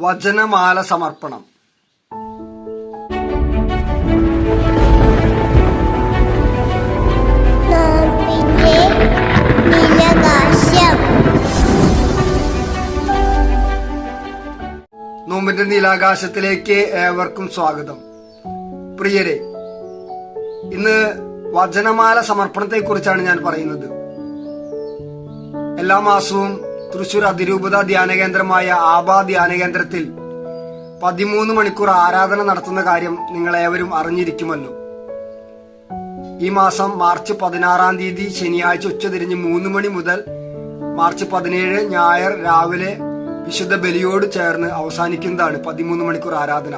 വചനമാല സമർപ്പണം. നോമ്പിന്റെ നീലകാശം. നോമ്പിന്റെ നീലാകാശത്തിലേക്ക് ഏവർക്കും സ്വാഗതം. പ്രിയരെ ഇന്ന് വചനമാല സമർപ്പണത്തെ കുറിച്ചാണ് ഞാൻ പറയുന്നത്. എല്ലാ മാസവും തൃശൂർ അതിരൂപത ധ്യാന കേന്ദ്രമായ ആബാ ധ്യാന കേന്ദ്രത്തിൽ പതിമൂന്ന് മണിക്കൂർ ആരാധന നടത്തുന്ന കാര്യം നിങ്ങൾ ഏവരും അറിഞ്ഞിരിക്കുമല്ലോ. ഈ മാസം മാർച്ച് പതിനാറാം തീയതി ശനിയാഴ്ച ഉച്ചതിരിഞ്ഞ് മൂന്ന് മണി മുതൽ മാർച്ച് പതിനേഴ് ഞായർ രാവിലെ വിശുദ്ധ ബലിയോട് ചേർന്ന് അവസാനിക്കുന്നതാണ് പതിമൂന്ന് മണിക്കൂർ ആരാധന.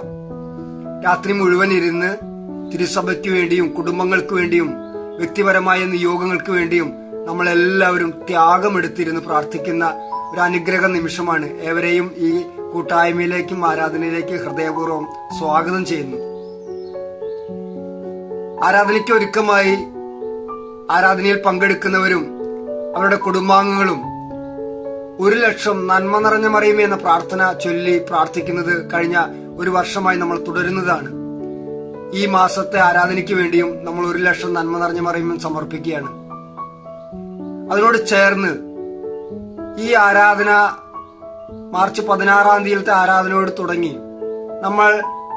രാത്രി മുഴുവൻ ഇരുന്ന് തിരുസഭയ്ക്ക് വേണ്ടിയും കുടുംബങ്ങൾക്ക് വേണ്ടിയും വ്യക്തിപരമായ നിയോഗങ്ങൾക്ക് വേണ്ടിയും നമ്മളെല്ലാവരും ത്യാഗമെടുത്തിരുന്ന് പ്രാർത്ഥിക്കുന്ന ഒരു അനുഗ്രഹ നിമിഷമാണ് ഏവരെയും ഈ കൂട്ടായ്മയിലേക്കും ആരാധനയിലേക്കും ഹൃദയപൂർവം സ്വാഗതം ചെയ്യുന്നു. ആരാധനയ്ക്ക് ഒരുക്കമായി ആരാധനയിൽ പങ്കെടുക്കുന്നവരും അവരുടെ കുടുംബാംഗങ്ങളും ഒരു ലക്ഷം നന്മ നിറഞ്ഞ മറിയുമേ എന്ന പ്രാർത്ഥന ചൊല്ലി പ്രാർത്ഥിക്കുന്നത് കഴിഞ്ഞ ഒരു വർഷമായി നമ്മൾ തുടരുന്നതാണ്. ഈ മാസത്തെ ആരാധനയ്ക്ക് വേണ്ടിയും നമ്മൾ ഒരു ലക്ഷം നന്മ നിറഞ്ഞ മറിയുമെന്ന് സമർപ്പിക്കുകയാണ്. അതിനോട് ചേർന്ന് ഈ ആരാധന മാർച്ച് പതിനാറാം തീയതിയിലത്തെ ആരാധനയോട് തുടങ്ങി. നമ്മൾ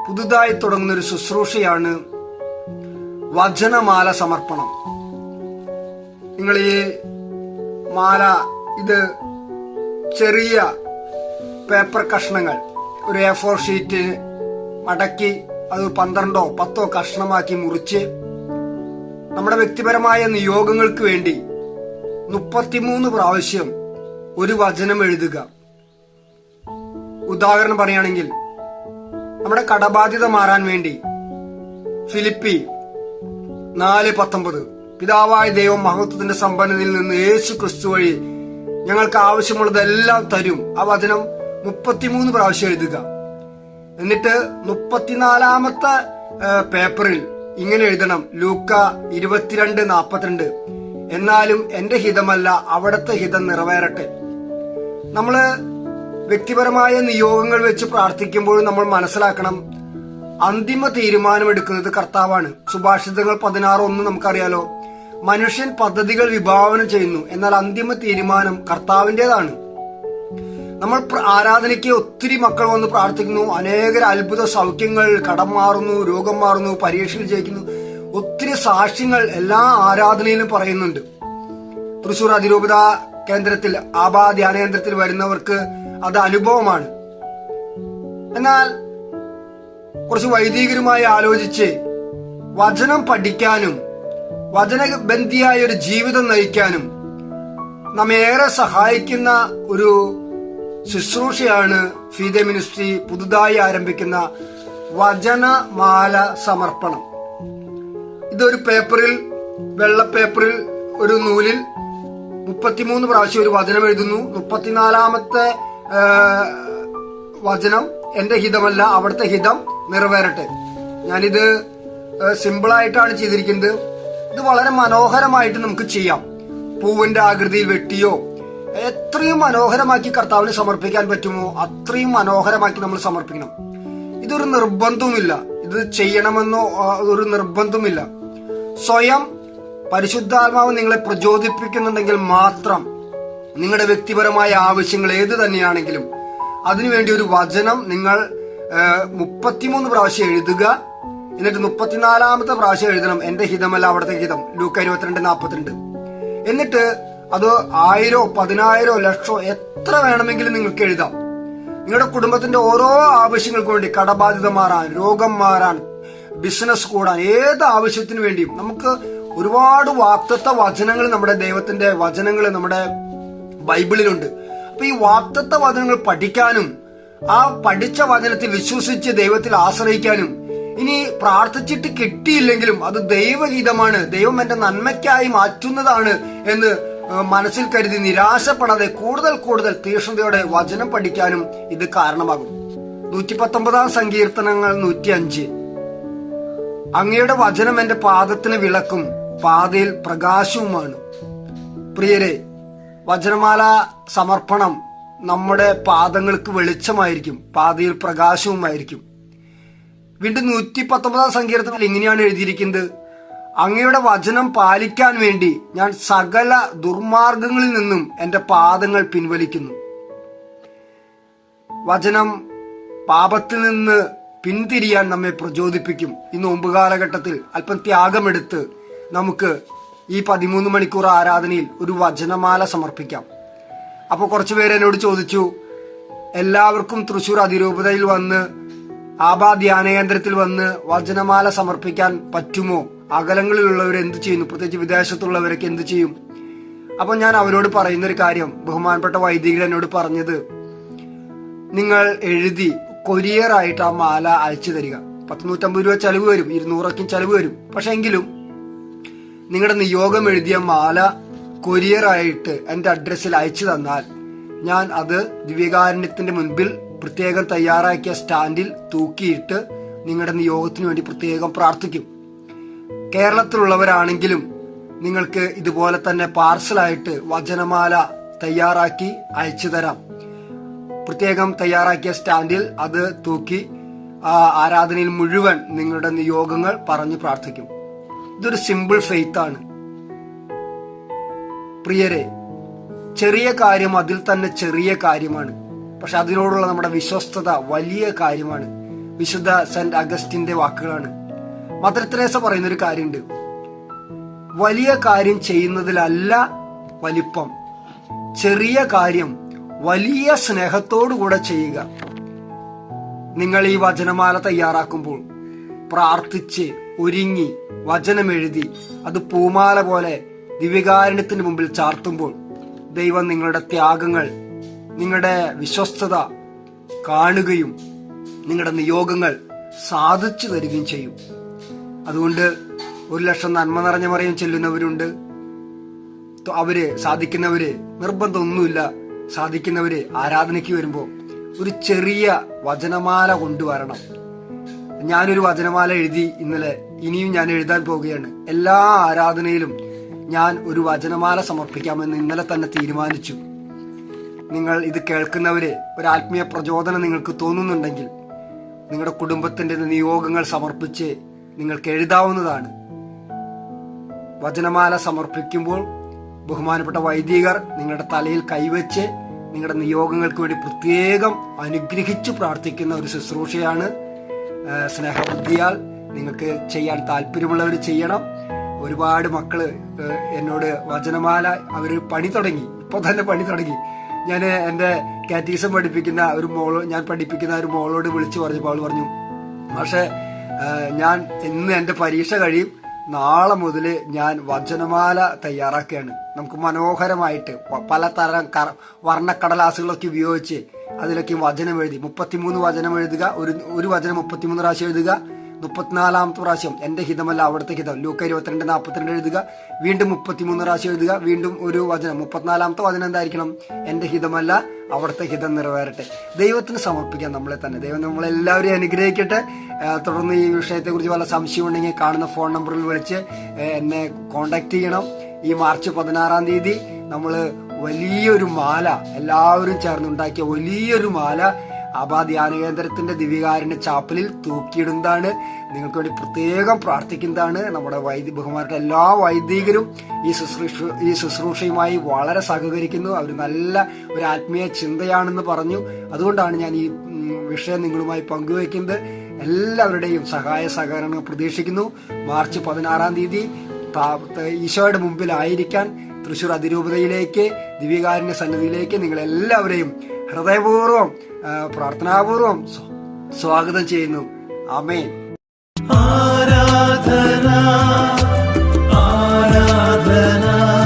പുതുതായി തുടങ്ങുന്ന ഒരു ശുശ്രൂഷയാണ് വചനമാല സമർപ്പണം. നിങ്ങൾ ഈ മാല ഇത് ചെറിയ പേപ്പർ കഷ്ണങ്ങൾ ഒരു എ ഫോർ ഷീറ്റ് മടക്കി അത് പന്ത്രണ്ടോ പത്തോ കഷ്ണമാക്കി മുറിച്ച് നമ്മുടെ വ്യക്തിപരമായ നിയോഗങ്ങൾക്ക് വേണ്ടി മുപ്പത്തിമൂന്ന് പ്രാവശ്യം ഒരു വചനം എഴുതുക. ഉദാഹരണം പറയുകയാണെങ്കിൽ നമ്മുടെ കടബാധ്യത മാറാൻ വേണ്ടി ഫിലിപ്പി നാല് പത്തൊമ്പത് പിതാവായ ദൈവം മഹത്വത്തിന്റെ സമ്പന്നതയിൽ നിന്ന് യേശു ക്രിസ്തു വഴി ഞങ്ങൾക്ക് ആവശ്യമുള്ളതെല്ലാം തരും. ആ വചനം മുപ്പത്തിമൂന്ന് പ്രാവശ്യം എഴുതുക. എന്നിട്ട് മുപ്പത്തിനാലാമത്തെ പേപ്പറിൽ ഇങ്ങനെ എഴുതണം. ലൂക്ക ഇരുപത്തിരണ്ട് നാപ്പത്തിരണ്ട്. എന്നാലും എന്റെ ഹിതമല്ല അവിടത്തെ ഹിതം നിറവേറട്ടെ. നമ്മൾ വ്യക്തിപരമായ നിയോഗങ്ങൾ വെച്ച് പ്രാർത്ഥിക്കുമ്പോൾ നമ്മൾ മനസ്സിലാക്കണം അന്തിമ തീരുമാനമെടുക്കുന്നത് കർത്താവാണ്. സുഭാഷിതങ്ങൾ പതിനാറ് ഒന്ന് നമുക്കറിയാലോ? മനുഷ്യൻ പദ്ധതികൾ വിഭാവനം ചെയ്യുന്നു എന്നാൽ അന്തിമ തീരുമാനം കർത്താവിന്റെതാണ്. നമ്മൾ ആരാധനയ്ക്ക് ഒത്തിരി മക്കൾ വന്ന് പ്രാർത്ഥിക്കുന്നു അനേകര അത്ഭുത സൗഖ്യങ്ങൾ കടം മാറുന്നു രോഗം മാറുന്നു പരീക്ഷയിൽ ജയിക്കുന്നു. സാക്ഷ്യങ്ങൾ എല്ലാ ആരാധനയിലും പറയുന്നുണ്ട്. തൃശൂർ അതിരൂപത കേന്ദ്രത്തിൽ ആബാ ധ്യാന കേന്ദ്രത്തിൽ വരുന്നവർക്ക് അത് അനുഭവമാണ്. എന്നാൽ കുറച്ച് വൈദികരുമായി ആലോചിച്ച് വചനം പഠിക്കാനും വചനബന്ധിയായ ഒരു ജീവിതം നയിക്കാനും നമ്മെ ഏറെ സഹായിക്കുന്ന ഒരു ശുശ്രൂഷയാണ് ഫീദ മിനിസ്ട്രി പുതുതായി ആരംഭിക്കുന്ന വചനമാല സമർപ്പണം. ഇതൊരു പേപ്പറിൽ വെള്ള പേപ്പറിൽ ഒരു നൂലിൽ മുപ്പത്തിമൂന്ന് പ്രാവശ്യം ഒരു വചനം എഴുതുന്നു. മുപ്പത്തിനാലാമത്തെ വചനം എന്റെ ഹിതമല്ല അവിടുത്തെ ഹിതം നിറവേറട്ടെ. ഞാനിത് സിമ്പിളായിട്ടാണ് ചെയ്തിരിക്കുന്നത്. ഇത് വളരെ മനോഹരമായിട്ട് നമുക്ക് ചെയ്യാം. പൂവിന്റെ ആകൃതിയിൽ വെട്ടിയോ എത്രയും മനോഹരമാക്കി കർത്താവിന് സമർപ്പിക്കാൻ പറ്റുമോ അത്രയും മനോഹരമാക്കി നമ്മൾ സമർപ്പിക്കണം. ഇതൊരു നിർബന്ധവുമില്ല. ഇത് ചെയ്യണമെന്നോ ഒരു നിർബന്ധവുമില്ല. സ്വയം പരിശുദ്ധാത്മാവ് നിങ്ങളെ പ്രചോദിപ്പിക്കുന്നുണ്ടെങ്കിൽ മാത്രം നിങ്ങളുടെ വ്യക്തിപരമായ ആവശ്യങ്ങൾ ഏത് തന്നെയാണെങ്കിലും അതിനുവേണ്ടി ഒരു വചനം നിങ്ങൾ മുപ്പത്തിമൂന്ന് പ്രാവശ്യം എഴുതുക. എന്നിട്ട് മുപ്പത്തിനാലാമത്തെ പ്രാവശ്യം എഴുതണം. എന്റെ ഹിതമല്ല അവിടുത്തെ ഹിതം. ലൂക്ക ഇരുപത്തിരണ്ട് നാൽപ്പത്തിരണ്ട്. എന്നിട്ട് അത് ആയിരോ പതിനായിരോ ലക്ഷോ എത്ര വേണമെങ്കിലും നിങ്ങൾക്ക് എഴുതാം. നിങ്ങളുടെ കുടുംബത്തിന്റെ ഓരോ ആവശ്യങ്ങൾക്കും വേണ്ടി കടബാധിത മാറാൻ രോഗം മാറാൻ ബിസിനസ് കൂടാൻ ഏത് ആവശ്യത്തിന് വേണ്ടിയും നമുക്ക് ഒരുപാട് വാക്തത്വ വചനങ്ങൾ നമ്മുടെ ദൈവത്തിന്റെ വചനങ്ങൾ നമ്മുടെ ബൈബിളിലുണ്ട്. അപ്പൊ ഈ വാക്തത്വ വചനങ്ങൾ പഠിക്കാനും ആ പഠിച്ച വചനത്തിൽ വിശ്വസിച്ച് ദൈവത്തിൽ ആശ്രയിക്കാനും ഇനി പ്രാർത്ഥിച്ചിട്ട് കിട്ടിയില്ലെങ്കിലും അത് ദൈവഹിതമാണ് ദൈവം എന്റെ നന്മയ്ക്കായി മാറ്റുന്നതാണ് എന്ന് മനസ്സിൽ കരുതി നിരാശപ്പെടാതെ കൂടുതൽ കൂടുതൽ തീക്ഷ്ണതയോടെ വചനം പഠിക്കാനും ഇത് കാരണമാകും. നൂറ്റി പത്തൊമ്പതാം സങ്കീർത്തനങ്ങൾ നൂറ്റി അഞ്ച് അങ്ങയുടെ വചനം എന്റെ പാദത്തിന് വിളക്കും പാതയിൽ പ്രകാശവുമാണ്. പ്രിയരെ വചനമാല സമർപ്പണം നമ്മുടെ പാദങ്ങൾക്ക് വെളിച്ചമായിരിക്കും പാതയിൽ പ്രകാശവുമായിരിക്കും. വീണ്ടും നൂറ്റി പത്തൊമ്പതാം സങ്കീർത്തനത്തിൽ ഇങ്ങനെയാണ് എഴുതിയിരിക്കുന്നത് അങ്ങയുടെ വചനം പാലിക്കാൻ വേണ്ടി ഞാൻ സകല ദുർമാർഗങ്ങളിൽ നിന്നും എന്റെ പാദങ്ങൾ പിൻവലിക്കുന്നു. വചനം പാപത്തിൽ നിന്ന് പിന്തിരിയാൻ നമ്മെ പ്രചോദിപ്പിക്കും. ഈ നോമ്പ് കാലഘട്ടത്തിൽ അല്പം ത്യാഗമെടുത്ത് നമുക്ക് ഈ പതിമൂന്ന് മണിക്കൂർ ആരാധനയിൽ ഒരു വചനമാല സമർപ്പിക്കാം. അപ്പോൾ കുറച്ചു പേര് എന്നോട് ചോദിച്ചു എല്ലാവർക്കും തൃശൂർ അതിരൂപതയിൽ വന്ന് ആബാ ധ്യാനകേന്ദ്രത്തിൽ വന്ന് വചനമാല സമർപ്പിക്കാൻ പറ്റുമോ? അകലങ്ങളിലുള്ളവർ എന്ത് ചെയ്യുന്നു? പ്രത്യേകിച്ച് വിദേശത്തുള്ളവരൊക്കെ എന്ത് ചെയ്യും? അപ്പൊ ഞാൻ അവരോട് പറയുന്ന ഒരു കാര്യം ബഹുമാനപ്പെട്ട വൈദികർ എന്നോട് പറഞ്ഞത് നിങ്ങൾ എഴുതി കൊരിയർ ആയിട്ട് ആ മാല അയച്ചു തരിക. പത്ത് നൂറ്റമ്പത് രൂപ ചെലവ് വരും ഇരുന്നൂറൊക്കെ ചെലവ് വരും. പക്ഷെ എങ്കിലും നിങ്ങളുടെ നിയോഗം എഴുതിയ മാല കൊരിയർ ആയിട്ട് എന്റെ അഡ്രസ്സിൽ അയച്ചു തന്നാൽ ഞാൻ അത് ദിവ്യകാരുണ്യത്തിന്റെ മുൻപിൽ പ്രത്യേകം തയ്യാറാക്കിയ സ്റ്റാൻഡിൽ തൂക്കിയിട്ട് നിങ്ങളുടെ നിയോഗത്തിന് വേണ്ടി പ്രത്യേകം പ്രാർത്ഥിക്കും. കേരളത്തിലുള്ളവരാണെങ്കിലും നിങ്ങൾക്ക് ഇതുപോലെ തന്നെ പാർസലായിട്ട് വചനമാല തയ്യാറാക്കി അയച്ചു തരാം. പ്രത്യേകം തയ്യാറാക്കിയ സ്റ്റാൻഡിൽ അത് തൂക്കി ആരാധനയിൽ മുഴുവൻ നിങ്ങളുടെ നിയോഗങ്ങൾ പറഞ്ഞു പ്രാർത്ഥിക്കും. ഇതൊരു സിമ്പിൾ ഫെയ്ത്ത് ആണ്. പ്രിയരെ ചെറിയ കാര്യം അതിൽ തന്നെ ചെറിയ കാര്യമാണ്. പക്ഷെ അതിനോടുള്ള നമ്മുടെ വിശ്വസ്തത വലിയ കാര്യമാണ്. വിശുദ്ധ സെന്റ് അഗസ്റ്റിന്റെ വാക്കുകളാണ്. മദർ പറയുന്ന ഒരു കാര്യമുണ്ട്. വലിയ കാര്യം ചെയ്യുന്നതിലല്ല വലിപ്പം. ചെറിയ കാര്യം വലിയ സ്നേഹത്തോടുകൂടെ ചെയ്യുക. നിങ്ങൾ ഈ വചനമാല തയ്യാറാക്കുമ്പോൾ പ്രാർത്ഥിച്ച് ഒരുങ്ങി വചനമെഴുതി അത് പൂമാല പോലെ ദിവ്യകാരുണ്യത്തിന് മുമ്പിൽ ചാർത്തുമ്പോൾ ദൈവം നിങ്ങളുടെ ത്യാഗങ്ങൾ നിങ്ങളുടെ വിശ്വസ്തത കാണുകയും നിങ്ങളുടെ നിയോഗങ്ങൾ സാധിച്ചു തരികയും ചെയ്യും. അതുകൊണ്ട് ഒരു ലക്ഷം നന്മ നിറഞ്ഞ മറിയും ചെല്ലുന്നവരുണ്ട്. അവർ സാധിക്കുന്നവര് നിർബന്ധമൊന്നുമില്ല. സാധിക്കുന്നവര് ആരാധനയ്ക്ക് വരുമ്പോൾ ഒരു ചെറിയ വചനമാല കൊണ്ടുവരണം. ഞാനൊരു വചനമാല എഴുതി ഇന്നലെ ഇനിയും ഞാൻ എഴുതാൻ പോവുകയാണ്. എല്ലാ ആരാധനയിലും ഞാൻ ഒരു വചനമാല സമർപ്പിക്കാമെന്ന് ഇന്നലെ തന്നെ തീരുമാനിച്ചു. നിങ്ങൾ ഇത് കേൾക്കുന്നവര് ഒരു ആത്മീയ പ്രചോദനം നിങ്ങൾക്ക് തോന്നുന്നുണ്ടെങ്കിൽ നിങ്ങളുടെ കുടുംബത്തിന്റെ നിയോഗങ്ങൾ സമർപ്പിച്ച് നിങ്ങൾക്ക് എഴുതാവുന്നതാണ്. വചനമാല സമർപ്പിക്കുമ്പോൾ ബഹുമാനപ്പെട്ട വൈദികർ നിങ്ങളുടെ തലയിൽ കൈവച്ച് നിങ്ങളുടെ നിയോഗങ്ങൾക്ക് വേണ്ടി പ്രത്യേകം അനുഗ്രഹിച്ചു പ്രാർത്ഥിക്കുന്ന ഒരു ശുശ്രൂഷയാണ് സ്നേഹബുദ്ധിയാൽ നിങ്ങൾക്ക് ചെയ്യാൻ താല്പര്യമുള്ളവർ ചെയ്യണം. ഒരുപാട് മക്കൾ എന്നോട് വചനമാല അവർ പണി തുടങ്ങി. ഇപ്പൊ തന്നെ പണി തുടങ്ങി. ഞാൻ എന്റെ കാറ്റീസം പഠിപ്പിക്കുന്ന ഒരു മോൾ ഞാൻ പഠിപ്പിക്കുന്ന ഒരു മോളോട് വിളിച്ചു പറഞ്ഞപ്പോൾ അവൾ പറഞ്ഞു പക്ഷെ ഞാൻ ഇന്ന് എന്റെ പരീക്ഷ കഴിയും. നാളെ മുതൽ ഞാൻ വചനമാല തയ്യാറാക്കുകയാണ്. നമുക്ക് മനോഹരമായിട്ട് പലതരം കറ വർണക്കടലാസുകളൊക്കെ ഉപയോഗിച്ച് അതിലൊക്കെ വചനം എഴുതി. മുപ്പത്തിമൂന്ന് വചനം എഴുതുക ഒരു ഒരു വചനം മുപ്പത്തിമൂന്ന് പ്രാവശ്യം എഴുതുക മുപ്പത്തിനാലാമത്തെ പ്രാവശ്യം എന്റെ ഹിതമല്ല അവിടുത്തെ ഹിതം. ലൂക്ക ഇരുപത്തിരണ്ട് നാൽപ്പത്തിരണ്ട് എഴുതുക. വീണ്ടും മുപ്പത്തിമൂന്ന് പ്രാവശ്യം എഴുതുക. വീണ്ടും ഒരു വചനം. മുപ്പത്തിനാലാമത്തെ വചനം എന്തായിരിക്കണം? എന്റെ ഹിതമല്ല അവിടുത്തെ ഹിതം നിറവേറട്ടെ. ദൈവത്തിന് സമർപ്പിക്കാം നമ്മളെ തന്നെ. ദൈവം നമ്മളെല്ലാവരെയും അനുഗ്രഹിക്കട്ടെ. തുടർന്ന് ഈ വിഷയത്തെക്കുറിച്ച് വല്ല സംശയം ഉണ്ടെങ്കിൽ കാണുന്ന ഫോൺ നമ്പറിൽ വിളിച്ച് എന്നെ കോണ്ടാക്ട് ചെയ്യണം. ഈ മാർച്ച് പതിനാറാം തീയതി നമ്മൾ വലിയൊരു മാല എല്ലാവരും ചേർന്നുണ്ടാക്കിയ വലിയൊരു മാല ആബാ ധ്യാന കേന്ദ്രത്തിന്റെ ദിവ്യകാരുണ്യ ചാപ്പലിൽ തൂക്കിയിടുന്നതാണ്. നിങ്ങൾക്ക് വേണ്ടി പ്രത്യേകം പ്രാർത്ഥിക്കുന്നതാണ്. നമ്മുടെ വൈദ്യ ബഹുമാനപ്പെട്ട എല്ലാ വൈദികരും ഈ ശുശ്രൂഷ ഈ ശുശ്രൂഷയുമായി വളരെ സഹകരിക്കുന്നു. അവർ നല്ല ഒരു ആത്മീയ ചിന്തയാണെന്ന് പറഞ്ഞു. അതുകൊണ്ടാണ് ഞാൻ ഈ വിഷയം നിങ്ങളുമായി പങ്കുവയ്ക്കുന്നത്. എല്ലാവരുടെയും സഹായ സഹകരണം പ്രതീക്ഷിക്കുന്നു. മാർച്ച് പതിനാറാം തീയതി ഈശോയുടെ മുമ്പിലായിരിക്കാൻ തൃശൂർ അതിരൂപതയിലേക്ക് ദിവ്യകാരുണ്യ സന്നിധിയിലേക്ക് നിങ്ങൾ എല്ലാവരെയും ഹൃദയപൂർവം പ്രാർത്ഥനാപൂർവം സ്വാഗതം ചെയ്യുന്നു. ആമേൻ. ആരാധന ആരാധന.